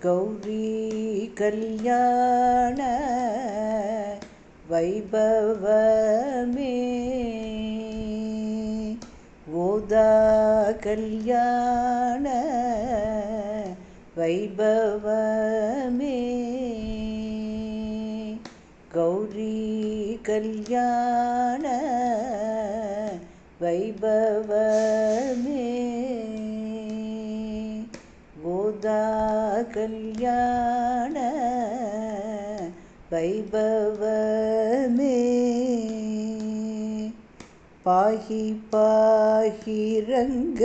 கௌரி கல்யாண வைபவமே. ஓதா கல்யாண வைபவமே. கௌரி கல்யாண வைபவமே. ஓதா கல்யாண வைபவமே. பாகி பாகிரங்க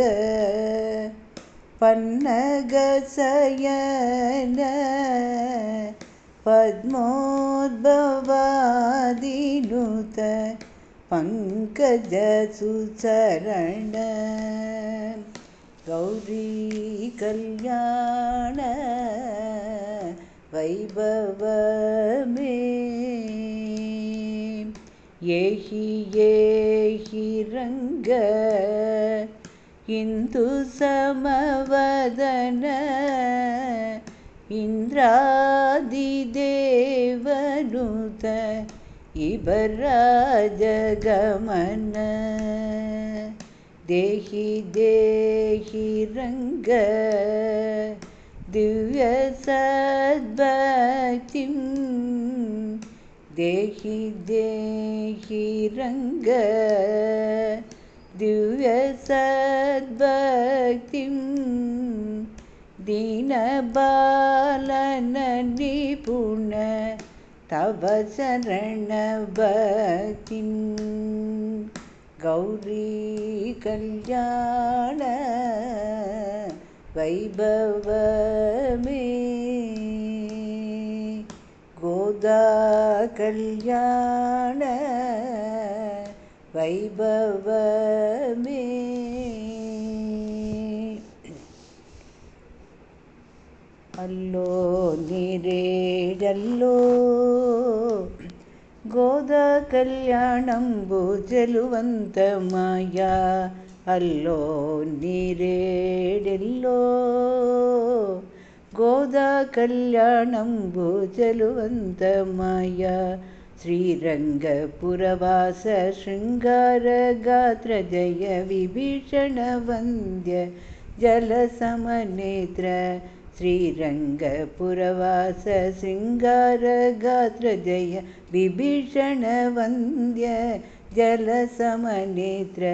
பன்னகசயன பத்மோத்பவாதினுத பங்கஜ சுசரண. கௌரி கல்யாண வைபவமே. ஏஹி ஏஹி ரங்க இந்து சமவதன இந்திராதி தேவனுத இபராஜகமன. देहि देहि रङ्ग दिव्यसद्भक्तिं देहि देहि रङ्ग दिव्यसद्भक्तिं दीनबालननिपुण तव शरणभक्तिम् கௌரி கல்யாண வைபவமே. கோதா கல்யாண வைபவமே. ಅಲ್ಲೋ ನಿರೇಡಲ್ಲೋ గోద కళ్యాణంబు జలువంతమాయా అల్లో నీరేడెల్లో గోద కళ్యాణంబు జలువంతమాయా శ్రీరంగపురవాస శృంగార గాత్ర జయ విభీషణ వంద్య జలసమనేత్ర श्रीरङ्गपुरवास शृङ्गारगात्र जय विभीषणवन्द्य जलसमनेत्र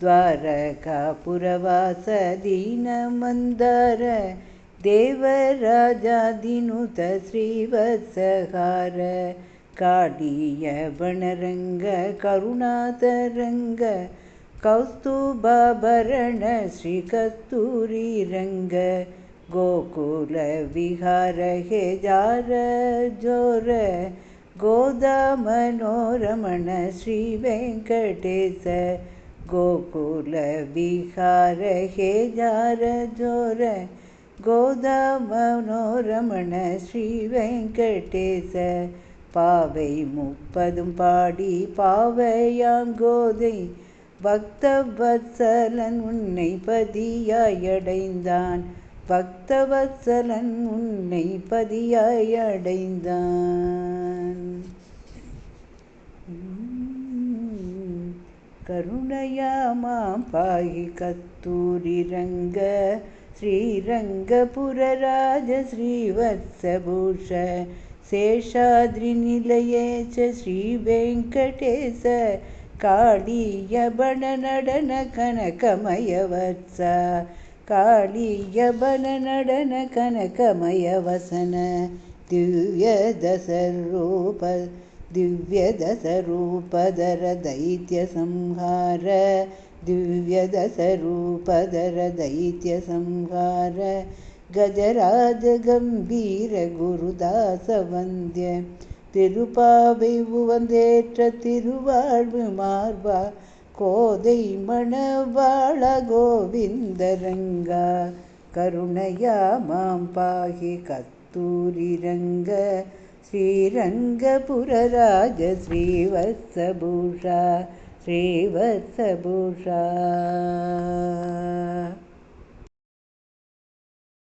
द्वारकापुरवास दीनमन्दार देवराजादिनुत श्रीवत्सहार काडीय वणरङ्ग करुणातरङ्ग कौस्तुभाभरण श्रीकस्तूरीरङ्ग गोकुल विहार हे जार जोर गोदा मनोरमण श्रीवेङ्कटेश गोकुल विहार हे जार जोर गोदा मनोरमण श्रीवेङ्कटेश பாவை முப்பதும் பாடி பாவையாம் கோதை பக்தவத்சலன் உன்னை பதியாயடைந்தான் பக்தவத்சலன் உன்னை பதியாய் அடைந்தான். கருணையாமா பாகி கத்தூரிரங்க ஸ்ரீரங்கபுரராஜ ஸ்ரீவத்சபூஷ சேஷாத்ரிநிலையே ச ஸ்ரீவேங்கடேச ಕಾಳಿಯಬನ ನಡನ ಕನಕಮಯ ವಸನ. ದಿವ್ಯದ ದಸರೂಪ, ದಿವ್ಯ ದಸರೂಪದರ ದೈತ್ಯ ಸಂಹಾರ. ದಿವ್ಯ ದಸರೂಪದರ ದೈತ್ಯ ಸಂಹಾರ. ಗಜರಾಜ ಗಂಭೀರ ಗುರುದಾಸ வந்திய திருப்பாவை உவந்தேற்ற ತಿರುವಾಳ್ವು மார்பா கோதை மணவாள கோவிந்தரங்க கருணையா மாம் பாகி கத்தூரிரங்க ஸ்ரீரங்கபுரராஜ ஸ்ரீவத்சபூஷா ஸ்ரீவத்சபூஷா.